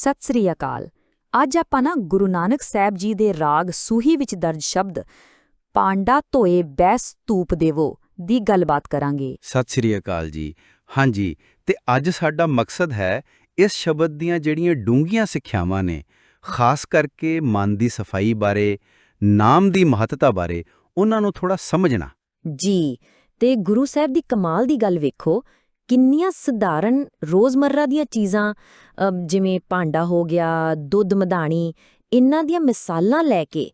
ਸਤਿ ਸ੍ਰੀ ਅਕਾਲ। ਅੱਜ ਆਪਾਂ ਨਾ ਗੁਰੂ ਨਾਨਕ ਸਾਹਿਬ ਜੀ ਦੇ ਰਾਗ ਸੂਹੀ ਵਿੱਚ ਦਰਜ ਸ਼ਬਦ ਪਾਂਡਾ ਧੋਏ ਬੈਸ ਧੂਪ ਦੇਵੋ ਦੀ ਗੱਲਬਾਤ ਕਰਾਂਗੇ। ਸਤਿ ਸ੍ਰੀ ਅਕਾਲ ਜੀ। ਹਾਂਜੀ ਤੇ ਅੱਜ ਸਾਡਾ ਮਕਸਦ ਹੈ ਇਸ ਸ਼ਬਦ ਦੀਆਂ ਜਿਹੜੀਆਂ ਡੂੰਘੀਆਂ ਸਿੱਖਿਆਵਾਂ ਨੇ ਖਾਸ ਕਰਕੇ ਮਨ ਦੀ ਸਫ਼ਾਈ ਬਾਰੇ ਨਾਮ ਦੀ ਮਹੱਤਤਾ ਬਾਰੇ ਉਹਨਾਂ ਨੂੰ ਥੋੜਾ ਸਮਝਣਾ। ਜੀ ਤੇ ਗੁਰੂ ਸਾਹਿਬ ਦੀ ਕਮਾਲ ਦੀ ਗੱਲ ਵੇਖੋ ਕਿੰਨੀਆਂ ਸਧਾਰਨ ਰੋਜ਼ਮਰਰਾ ਦੀਆਂ ਚੀਜ਼ਾਂ ਜਿਵੇਂ ਭਾਂਡਾ ਹੋ ਗਿਆ ਦੁੱਧ ਮਧਾਣੀ ਇਹਨਾਂ ਦੀਆਂ ਮਿਸਾਲਾਂ ਲੈ ਕੇ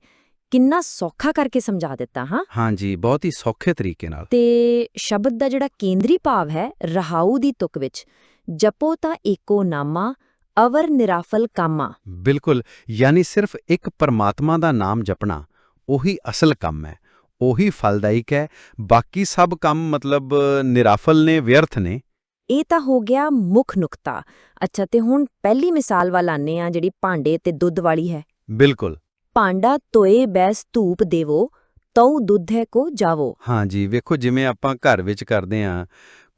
ਕਿੰਨਾ ਸੌਖਾ ਕਰਕੇ ਸਮਝਾ ਦਿੱਤਾ ਹਾਂ? ਹਾਂਜੀ ਬਹੁਤ ਹੀ ਸੌਖੇ ਤਰੀਕੇ ਨਾਲ। ਤੇ ਸ਼ਬਦ ਦਾ ਜਿਹੜਾ ਕੇਂਦਰੀ ਭਾਵ ਹੈ ਰਹਾਉ ਦੀ ਤੁਕ ਵਿੱਚ ਜਪੋ ਤਾਂ ਏਕੋ ਨਾਮਾ ਅਵਰ ਨਿਰਾਫਲ ਕਾਮਾ। ਬਿਲਕੁਲ ਯਾਨੀ ਸਿਰਫ ਇੱਕ ਪਰਮਾਤਮਾ ਦਾ ਨਾਮ ਜਪਣਾ ਉਹੀ ਅਸਲ ਕੰਮ ਹੈ ਉਹੀ ਫਲਦਾਇਕ ਹੈ ਬਾਕੀ ਸਭ ਕੰਮ ਮਤਲਬ ਨਿਰਾਫਲ ਨੇ ਵਿਅਰਥ ਨੇ ਇਹ ਤਾਂ ਹੋ ਗਿਆ ਮੁੱਖ ਨੁਕਤਾ। ਅੱਛਾ ਤੇ ਹੁਣ ਪਹਿਲੀ ਮਿਸਾਲ ਵੱਲ ਆਨੇ ਆ ਜਿਹੜੀ ਭਾਂਡੇ ਤੇ ਦੁੱਧ ਵਾਲੀ ਹੈ। ਬਿਲਕੁਲ। ਭਾਂਡਾ ਤੋਏ ਬੈਸ ਧੂਪ ਦੇਵੋ ਤਉ ਦੁੱਧੈ ਕੋ ਜਾਵੋ। ਹਾਂਜੀ ਵੇਖੋ ਜਿਵੇਂ ਆਪਾਂ ਘਰ ਵਿੱਚ ਕਰਦੇ ਆਂ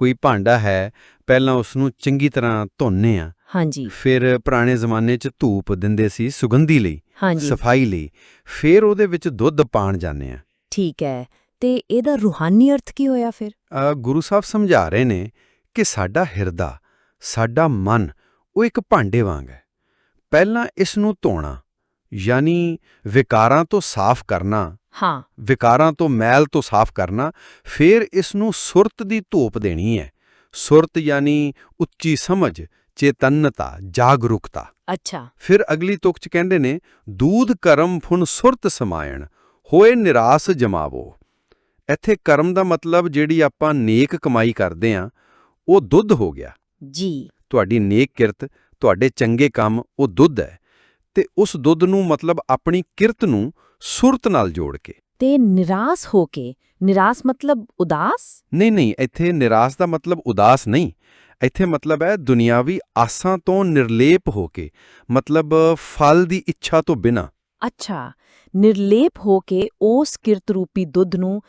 ਕੋਈ ਭਾਂਡਾ ਹੈ ਪਹਿਲਾਂ ਉਸ ਨੂੰ ਚੰਗੀ ਤਰ੍ਹਾਂ ਧੋਨੇ ਆ ਹਾਂਜੀ ਫਿਰ ਪੁਰਾਣੇ ਜ਼ਮਾਨੇ 'ਚ ਧੂਪ ਦਿੰਦੇ ਸੀ ਸੁਗੰਧੀ ਲਈ ਸਫ਼ਾਈ ਲਈ। ਫਿਰ ਉਹਦੇ ਵਿੱਚ ਦੁੱਧ ਪਾਣ ਜਾਂਦੇ ਆ ਠੀਕ ਹੈ ਤੇ ਇਹਦਾ ਰੂਹਾਨੀ ਅਰਥ ਕੀ ਹੋਇਆ ਫਿਰ? ਗੁਰੂ ਸਾਹਿਬ ਸਮਝਾ ਰਹੇ ਨੇ ਕਿ ਸਾਡਾ ਹਿਰਦਾ ਸਾਡਾ ਮਨ ਉਹ ਇੱਕ ਭਾਂਡੇ ਵਾਂਗ ਹੈ। ਪਹਿਲਾਂ ਇਸ ਨੂੰ ਧੋਣਾ ਯਾਨੀ ਵਿਕਾਰਾਂ ਤੋਂ ਸਾਫ਼ ਕਰਨਾ ਹਾਂ। ਵਿਕਾਰਾਂ ਤੋਂ ਮੈਲ ਤੋਂ ਸਾਫ਼ ਕਰਨਾ ਫਿਰ ਇਸ ਨੂੰ ਸੁਰਤ ਦੀ ਧੂਪ ਦੇਣੀ ਹੈ। ਸੁਰਤ ਯਾਨੀ ਉੱਚੀ ਸਮਝ ਚੇਤਨਤਾ ਜਾਗਰੂਕਤਾ। ਅੱਛਾ। ਫਿਰ ਅਗਲੀ ਤੁਕ ਚ ਕਹਿੰਦੇ ਨੇ ਦੂਧ ਕਰਮ ਫੁਨ ਸੁਰਤ ਸਮਾਇਣ ਹੋਏ ਨਿਰਾਸ ਜਮਾਵੋ। ਇੱਥੇ ਕਰਮ ਦਾ ਮਤਲਬ ਜਿਹੜੀ ਆਪਾਂ ਨੇਕ ਕਮਾਈ ਕਰਦੇ ਆਂ ਉਹ ਦੁੱਧ ਹੋ ਗਿਆ। ਜੀ। ਤੁਹਾਡੀ ਨੇਕ ਕਿਰਤ ਤੁਹਾਡੇ ਚੰਗੇ ਕੰਮ ਉਹ ਦੁੱਧ ਹੈ। ਤੇ ਉਸ ਦੁੱਧ ਨੂੰ ਮਤਲਬ ਆਪਣੀ ਕਿਰਤ ਨੂੰ ਸੁਰਤ ਨਾਲ ਜੋੜ ਕੇ। ਤੇ ਨਿਰਾਸ ਹੋ ਕੇ ਨਿਰਾਸ ਮਤਲਬ ਉਦਾਸ? ਨਹੀਂ ਨਹੀਂ ਇੱਥੇ ਨਿਰਾਸ਼ ਦਾ ਮਤਲਬ ਉਦਾਸ ਨਹੀਂ। ਇੱਥੇ ਮਤਲਬ ਹੈ ਦੁਨਿਆਵੀ ਆਸਾਂ ਤੋਂ ਨਿਰਲੇਪ ਹੋ ਕੇ ਮਤਲਬ ਫਲ ਦੀ ਇੱਛਾ ਤੋਂ ਬਿਨਾ। ਅੱਛਾ ਨਿਰਲੇਪ ਹੋ ਕੇ ਉਸ ਕਿਰਤ ਰੂਪੀ ਦੁੱਧ ਨੂੰ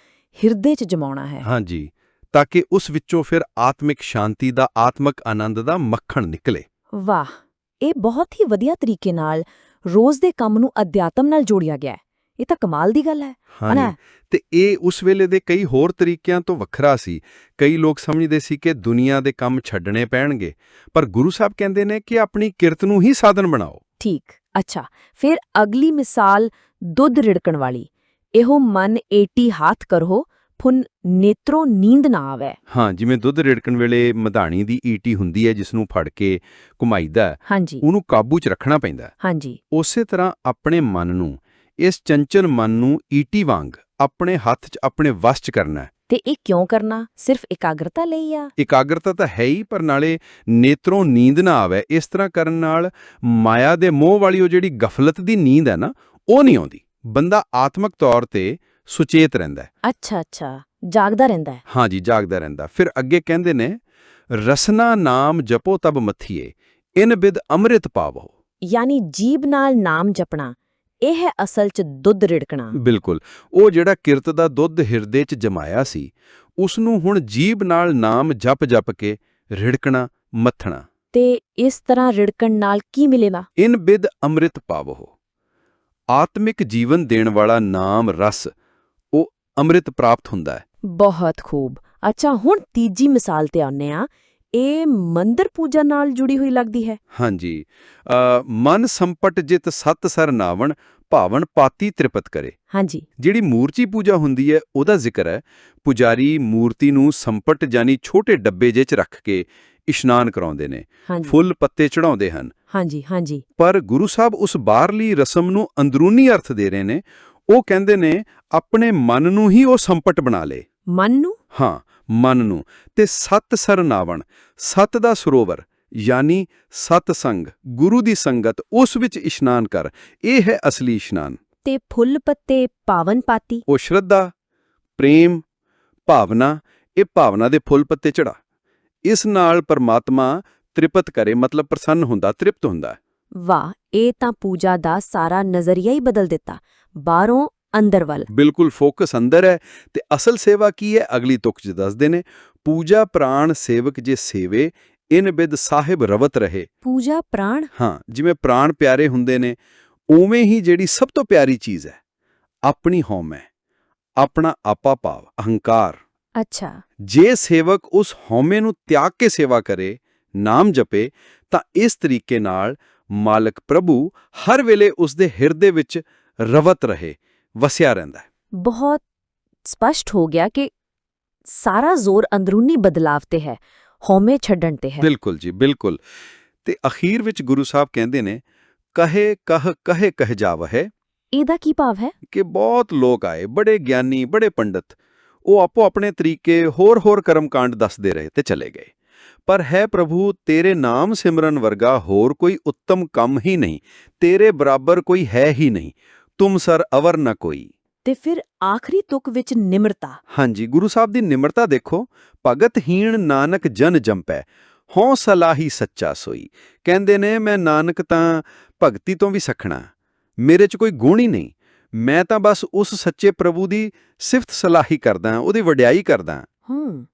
ਹਿਰਦੇ 'ਚ ਜਮਾਉਣਾ ਹੈ। ਹਾਂਜੀ। ਤਾਂ ਕਿ ਉਸ ਵਿੱਚੋਂ ਫਿਰ ਆਤਮਿਕ ਸ਼ਾਂਤੀ ਦਾ ਆਤਮਿਕ ਆਨੰਦ ਦਾ ਮੱਖਣ ਨਿਕਲੇ। ਵਾਹ! ਇਹ ਬਹੁਤ ਹੀ ਵਧੀਆ ਤਰੀਕੇ ਨਾਲ ਰੋਜ਼ ਦੇ ਕੰਮ ਨੂੰ ਅਧਿਆਤਮ ਨਾਲ ਜੋੜਿਆ ਗਿਆ ਹੈ। ਇਹ ਤਾਂ ਕਮਾਲ ਦੀ ਗੱਲ ਹੈ। ਹਨਾ? ਤੇ ਇਹ ਉਸ ਵੇਲੇ ਦੇ ਕਈ ਹੋਰ ਤਰੀਕਿਆਂ ਤੋਂ ਵੱਖਰਾ ਸੀ। ਕਈ ਲੋਕ ਸਮਝਦੇ ਸੀ ਕਿ ਦੁਨੀਆ ਦੇ ਕੰਮ ਛੱਡਣੇ ਪੈਣਗੇ ਪਰ ਗੁਰੂ ਸਾਹਿਬ ਕਹਿੰਦੇ ਨੇ ਕਿ ਆਪਣੀ ਕਿਰਤ ਨੂੰ ਹੀ ਸਾਧਨ ਬਣਾਓ। ਠੀਕ। ਅੱਛਾ। ਫਿਰ ਅਗਲੀ ਮਿਸਾਲ ਦੁੱਧ ਰਿੜਕਣ ਵਾਲੀ। ਇਹੋ ਮਨ ਏਟੀ ਹਾਥ ਕਰੋ ਫੁਨ ਨੇਤਰੋ ਨੀਂਦ ਨਾ ਆਵੇ। ਹਾਂ ਜਿਵੇਂ ਦੁੱਧ ਰਿੜਕਣ ਵੇਲੇ ਮਧਾਣੀ ਦੀ ਈਟੀ ਹੁੰਦੀ ਹੈ ਜਿਸ ਨੂੰ ਫੜ ਕੇ ਘੁਮਾਈਦਾ ਹਾਂਜੀ। ਉਹਨੂੰ ਕਾਬੂ 'ਚ ਰੱਖਣਾ ਪੈਂਦਾ। ਹਾਂਜੀ। ਉਸੇ ਤਰ੍ਹਾਂ ਆਪਣੇ ਮਨ ਨੂੰ ਇਸ ਚੰਚਲ ਮਨ ਨੂੰ ਈਟੀ ਵਾਂਗ ਆਪਣੇ ਹੱਥ 'ਚ ਆਪਣੇ ਵਸ 'ਚ ਕਰਨਾ ਹੈ। ਤੇ ਇਹ ਕਿਉਂ ਕਰਨਾ? ਸਿਰਫ ਇਕਾਗਰਤਾ ਲਈ ਆ? ਇਕਾਗਰਤਾ ਤਾਂ ਹੈ ਹੀ ਪਰ ਨਾਲੇ ਨੇਤਰੋਂ ਨੀਂਦ ਨਾ ਆਵੇ ਇਸ ਤਰ੍ਹਾਂ ਕਰਨ ਨਾਲ ਮਾਇਆ ਦੇ ਮੋਹ ਵਾਲੀ ਉਹ ਜਿਹੜੀ ਗਫਲਤ ਦੀ ਨੀਂਦ ਹੈ ਨਾ ਉਹ ਨਹੀਂ ਆਉਂਦੀ। ਬੰਦਾ ਆਤਮਿਕ ਤੌਰ ਤੇ ਸੁਚੇਤ ਰਹਿੰਦਾ ਹੈ। ਅੱਛਾ ਅੱਛਾ। ਜਾਗਦਾ ਰਹਿੰਦਾ ਹੈ। ਹਾਂਜੀ ਜਾਗਦਾ ਰਹਿੰਦਾ ਫਿਰ ਅੱਗੇ ਕਹਿੰਦੇ ਨੇ ਰਸਨਾ ਨਾਮ ਜਪੋ ਤਬ ਮਥੀਏ ਇਨ ਬਿਦ ਅੰਮ੍ਰਿਤ ਪਾਵੋ। ਯਾਨੀ ਜੀਬ ਨਾਲ ਨਾਮ ਜਪਣਾ ਇਹ ਹੈ ਅਸਲ 'ਚ ਦੁੱਧ ਰਿੜਕਣਾ। ਬਿਲਕੁਲ। ਉਹ ਜਿਹੜਾ ਕਿਰਤ ਦਾ ਦੁੱਧ ਹਿਰਦੇ 'ਚ ਜਮਾਇਆ ਸੀ ਉਸ ਨੂੰ ਹੁਣ ਜੀਬ ਨਾਲ ਨਾਮ ਜਪ ਜਪ ਕੇ ਰਿੜਕਣਾ ਮੱਥਣਾ। ਤੇ ਇਸ ਤਰ੍ਹਾਂ ਰਿੜਕਣ ਨਾਲ ਕੀ ਮਿਲੇਗਾ? ਇਨ ਬਿਦ ਅੰਮ੍ਰਿਤ ਪਾਵੋ। ਆਤਮਿਕ ਜੀਵਨ ਦੇਣ ਵਾਲਾ ਨਾਮ ਰਸ ਅੰਮ੍ਰਿਤ ਪ੍ਰਾਪਤ ਹੁੰਦਾ ਹੈ। ਬਹੁਤ ਖੂਬ। ਅੱਛਾ ਹੁਣ ਤੀਜੀ ਮਿਸਾਲ ਤੇ ਆਉਂਦੇ ਆ ਇਹ ਮੰਦਰ ਪੂਜਾ ਨਾਲ ਜੁੜੀ ਹੋਈ ਲੱਗਦੀ ਹੈ। ਹਾਂਜੀ। ਮਨ ਸੰਪਟ ਜਿਤ ਸਤ ਸਰ ਨਾਵਣ ਭਾਵਨ ਪਾਤੀ ਤ੍ਰਿਪਤ ਕਰੇ। ਹਾਂਜੀ। ਜਿਹੜੀ ਮੂਰਤੀ ਪੂਜਾ ਹੁੰਦੀ ਹੈ ਉਹਦਾ ਜ਼ਿਕਰ ਹੈ ਪੁਜਾਰੀ ਮੂਰਤੀ ਨੂੰ ਸੰਪਟ ਜਾਨੀ ਛੋਟੇ ਡੱਬੇ ਜਿਹੇ 'ਚ ਰੱਖ ਕੇ ਇਸ਼ਨਾਨ ਕਰਾਉਂਦੇ ਨੇ। ਫੁੱਲ ਪੱਤੇ ਚੜਾਉਂਦੇ ਹਨ। ਹਾਂਜੀ ਹਾਂਜੀ। ਪਰ ਗੁਰੂ ਸਾਹਿਬ ਉਸ ਬਾਹਰਲੀ ਰਸਮ ਨੂੰ ਅੰਦਰੂਨੀ ਅਰਥ ਦੇ ਰਹੇ ਨੇ। ਉਹ ਕਹਿੰਦੇ ਨੇ ਆਪਣੇ ਮਨ ਨੂੰ ਹੀ ਉਹ ਸੰਪਟ ਬਣਾ ਲੇ। ਮਨ ਨੂੰ? ਹਾਂ ਮਨ ਨੂੰ। ਤੇ ਸਤ ਸਰਨਾਵਣ ਸਤ ਦਾ ਸਰੋਵਰ ਯਾਨੀ ਸਤ ਸੰਗ ਗੁਰੂ ਦੀ ਸੰਗਤ ਉਸ ਵਿੱਚ ਇਸ਼ਨਾਨ ਕਰ। ਇਹ ਹੈ ਅਸਲੀ ਇਸ਼ਨਾਨ। ਤੇ ਫੁੱਲ ਪੱਤੇ ਪਾਵਨ ਪਾਤੀ। ਉਹ ਸ਼ਰਧਾ ਪ੍ਰੇਮ ਭਾਵਨਾ ਇਹ ਭਾਵਨਾ ਦੇ ਫੁੱਲ ਪੱਤੇ ਚੜਾ ਇਸ ਨਾਲ ਪਰਮਾਤਮਾ ਤ੍ਰਿਪਤ ਕਰੇ ਮਤਲਬ ਪ੍ਰਸੰਨ ਹੁੰਦਾ ਤ੍ਰਿਪਤ ਹੁੰਦਾ। ਵਾਹ ਇਹ ਤਾਂ ਪੂਜਾ ਦਾ ਸਾਰਾ ਨਜ਼ਰੀਆ ਹੀ ਬਦਲ ਦਿੱਤਾ। ਬਾਹਰੋਂ ਅੰਦਰ ਵੱਲ। ਬਿਲਕੁਲ ਫੋਕਸ ਅੰਦਰ ਹੈ ਤੇ ਅਸਲ ਸੇਵਾ ਕੀ ਹੈ? ਅਗਲੀ ਤੁਕ ਚ ਦੱਸਦੇ ਨੇ। ਪੂਜਾ ਪ੍ਰਾਣ ਸੇਵਕ ਜੇ ਸੇਵੇ ਇਨ ਬਿਦ ਸਾਹਿਬ ਰਵਤ ਰਹੇ। ਪੂਜਾ ਪ੍ਰਾਣ? ਹਾਂ ਜਿਵੇਂ ਪ੍ਰਾਣ ਪਿਆਰੇ ਹੁੰਦੇ ਨੇ ਉਵੇਂ ਹੀ ਜਿਹੜੀ ਸਭ ਤੋਂ ਪਿਆਰੀ ਚੀਜ਼ ਹੈ ਆਪਣੀ ਹਉਮੈ ਆਪਣਾ ਆਪਾ ਭਾਵ ਅਹੰਕਾਰ। ਅੱਛਾ। ਜੇ ਸੇਵਕ ਉਸ ਹਉਮੈ ਨੂੰ ਤਿਆਗ ਕੇ ਸੇਵਾ ਕਰੇ ਨਾਮ ਜਪੇ ਤਾਂ ਇਸ ਤਰੀਕੇ ਨਾਲ ਮਾਲਕ ਪ੍ਰਭੂ ਹਰ ਵੇਲੇ ਉਸ ਦੇ ਹਿਰਦੇ ਵਿੱਚ ਰਵਤ ਰਹੇ ਵਸਿਆ ਰਹਿੰਦਾ ਹੈ। ਬਹੁਤ ਸਪਸ਼ਟ ਹੋ ਗਿਆ ਕਿ ਸਾਰਾ ਜ਼ੋਰ ਅੰਦਰੂਨੀ ਬਦਲਾਵ ਤੇ ਹੈ ਹਉਮੈ ਛੱਡਣ ਤੇ ਹੈ। ਬਿਲਕੁਲ ਜੀ ਬਿਲਕੁਲ। ਤੇ ਅਖੀਰ ਵਿੱਚ ਗੁਰੂ ਸਾਹਿਬ ਕਹਿੰਦੇ ਨੇ ਕਹੇ ਕਹ ਕਹੇ ਕਹਿ ਜਾਵਹਿ। ਇਹਦਾ ਕੀ ਭਾਵ ਹੈ? ਕਿ ਬਹੁਤ ਲੋਕ ਆਏ ਬੜੇ ਗਿਆਨੀ ਬੜੇ ਪੰਡਤ ਉਹ ਆਪੋ ਆਪਣੇ ਤਰੀਕੇ ਹੋਰ-ਹੋਰ ਕਰਮਕਾਂਡ ਦੱਸਦੇ ਰਹੇ ਤੇ ਚਲੇ ਗਏ। ਪਰ ਹੈ ਪ੍ਰਭੂ ਤੇਰੇ ਨਾਮ ਸਿਮਰਨ ਵਰਗਾ ਹੋਰ ਕੋਈ ਉੱਤਮ ਕੰਮ ਹੀ ਨਹੀਂ ਤੇਰੇ ਬਰਾਬਰ ਕੋਈ ਹੈ ਹੀ ਨਹੀਂ ਤੁਮ ਸਰ ਅਵਰ ਨ ਕੋਈ। ਤੇ ਫਿਰ ਆਖਰੀ ਤੁਕ ਵਿੱਚ ਨਿਮਰਤਾ। ਹਾਂਜੀ ਗੁਰੂ ਸਾਹਿਬ ਦੀ ਨਿਮਰਤਾ ਦੇਖੋ ਭਗਤ ਹੀਣ ਨਾਨਕ ਜਨ ਜੰਪੈ ਹਉ ਸਲਾਹੀ ਸੱਚਾ ਸੋਈ। ਕਹਿੰਦੇ ਨੇ ਮੈਂ ਨਾਨਕ ਤਾਂ ਭਗਤੀ ਤੋਂ ਵੀ ਸਖਣਾ ਮੇਰੇ 'ਚ ਕੋਈ ਗੁਣ ਹੀ ਨਹੀਂ ਮੈਂ ਤਾਂ ਬਸ ਉਸ ਸੱਚੇ ਪ੍ਰਭੂ ਦੀ ਸਿਫਤ ਸਲਾਹੀ ਕਰਦਾ ਉਹਦੀ ਵਡਿਆਈ ਕਰਦਾ। ਹੂੰ।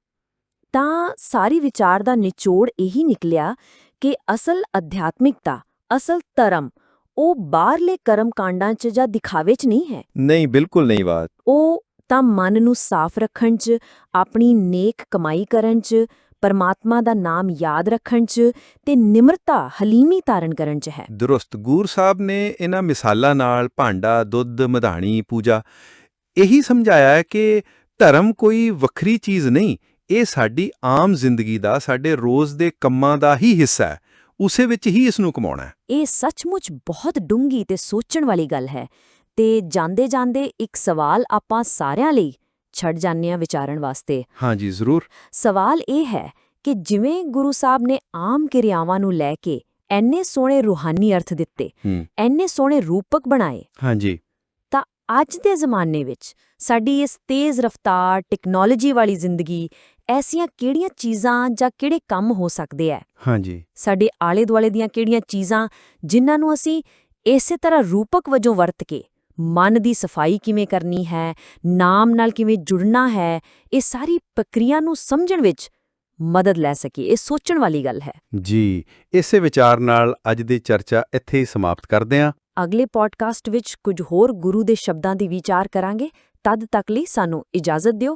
ਤਾਂ ਸਾਰੀ ਵਿਚਾਰ ਦਾ ਨਿਚੋੜ ਇਹੀ ਨਿਕਲਿਆ ਕਿ ਅਸਲ ਅਧਿਆਤਮਿਕਤਾ ਅਸਲ ਧਰਮ ਉਹ ਬਾਹਰਲੇ ਕਰਮ ਕਾਂਡਾਂ 'ਚ ਜਾਂ ਦਿਖਾਵੇ 'ਚ ਨਹੀਂ ਹੈ। ਨਹੀਂ ਬਿਲਕੁਲ ਨਹੀਂ ਬਾਤ। ਉਹ ਤਾਂ ਮਨ ਨੂੰ ਸਾਫ਼ ਰੱਖਣ 'ਚ ਆਪਣੀ ਨੇਕ ਕਮਾਈ ਕਰਨ 'ਚ ਪਰਮਾਤਮਾ ਦਾ ਨਾਮ ਯਾਦ ਰੱਖਣ 'ਚ ਤੇ ਨਿਮਰਤਾ ਹਲੀਮੀ ਧਾਰਨ ਕਰਨ 'ਚ ਹੈ। ਦਰੁਸਤ ਗੂਰ ਸਾਹਿਬ ਨੇ ਇਹਨਾਂ ਮਿਸਾਲਾਂ ਨਾਲ ਭਾਂਡਾ ਦੁੱਧ ਮਧਾਣੀ ਪੂਜਾ ਇਹੀ ਸਮਝਾਇਆ ਕਿ ਧਰਮ ਕੋਈ ਵੱਖਰੀ ਚੀਜ਼ ਨਹੀਂ ਇਹ ਸਾਡੀ ਆਮ ਜ਼ਿੰਦਗੀ ਦਾ ਸਾਡੇ ਰੋਜ਼ ਦੇ ਕੰਮਾਂ ਦਾ ਹੀ ਹਿੱਸਾ ਹੈ। ਉਸੇ ਵਿੱਚ ਹੀ ਇਸ ਨੂੰ ਕਮਾਉਣਾ ਹੈ। ਇਹ ਸੱਚਮੁੱਚ ਬਹੁਤ ਡੂੰਗੀ ਤੇ ਸੋਚਣ ਵਾਲੀ ਗੱਲ ਹੈ ਤੇ ਜਾਂਦੇ ਜਾਂਦੇ ਇੱਕ ਸਵਾਲ ਆਪਾਂ ਸਾਰਿਆਂ ਲਈ ਛੱਡ ਜਾਂਦੇ ਹਾਂ ਵਿਚਾਰਨ ਵਾਸਤੇ। ਹਾਂਜੀ ਜ਼ਰੂਰ। ਸਵਾਲ ਇਹ ਹੈ ਕਿ ਜਿਵੇਂ ਗੁਰੂ ਸਾਹਿਬ ਨੇ ਆਮ ਕਿਰਿਆਵਾਂ ਨੂੰ ਲੈ ਕੇ ਐਨੇ ਸੋਹਣੇ ਰੂਹਾਨੀ ਅਰਥ ਦਿੱਤੇ ਐਨੇ ਸੋਹਣੇ ਰੂਪਕ ਬਣਾਏ ਹਾਂਜੀ। ਤਾਂ ਅੱਜ ਦੇ ਜ਼ਮਾਨੇ ਵਿੱਚ ਸਾਡੀ ਇਸ ਤੇਜ਼ ਰਫ਼ਤਾਰ ਟੈਕਨੋਲੋਜੀ ਵਾਲੀ ਜ਼ਿੰਦਗੀ ਐਸੀਆਂ ਕਿਹੜੀਆਂ ਚੀਜ਼ਾਂ ਜਾਂ ਕਿਹੜੇ ਕੰਮ ਹੋ ਸਕਦੇ ਐ? ਹਾਂਜੀ। ਸਾਡੇ ਆਲੇ ਦੁਆਲੇ ਦੀਆਂ ਕਿਹੜੀਆਂ ਚੀਜ਼ਾਂ ਜਿਨ੍ਹਾਂ ਨੂੰ ਅਸੀਂ ਇਸੇ ਤਰ੍ਹਾਂ ਰੂਪਕ ਵਜੋਂ ਵਰਤ ਕੇ ਮਨ ਦੀ ਸਫ਼ਾਈ ਕਿਵੇਂ ਕਰਨੀ ਹੈ ਨਾਮ ਨਾਲ ਕਿਵੇਂ ਜੁੜਨਾ ਹੈ ਇਹ ਸਾਰੀ ਪ੍ਰਕਿਰਿਆ ਨੂੰ ਸਮਝਣ ਵਿੱਚ ਮਦਦ ਲੈ ਸਕੀਏ ਇਹ ਸੋਚਣ ਵਾਲੀ ਗੱਲ ਹੈ। ਜੀ ਇਸੇ ਵਿਚਾਰ ਨਾਲ ਅੱਜ ਦੀ ਚਰਚਾ ਇੱਥੇ ਹੀ ਸਮਾਪਤ ਕਰਦੇ ਹਾਂ। ਅਗਲੇ ਪੋਡਕਾਸਟ ਵਿੱਚ ਕੁਝ ਹੋਰ ਗੁਰੂ ਦੇ ਸ਼ਬਦਾਂ ਦੀ ਵਿਚਾਰ ਕਰਾਂਗੇ ਤਦ ਤੱਕ ਲਈ ਸਾਨੂੰ ਇਜਾਜ਼ਤ ਦਿਓ।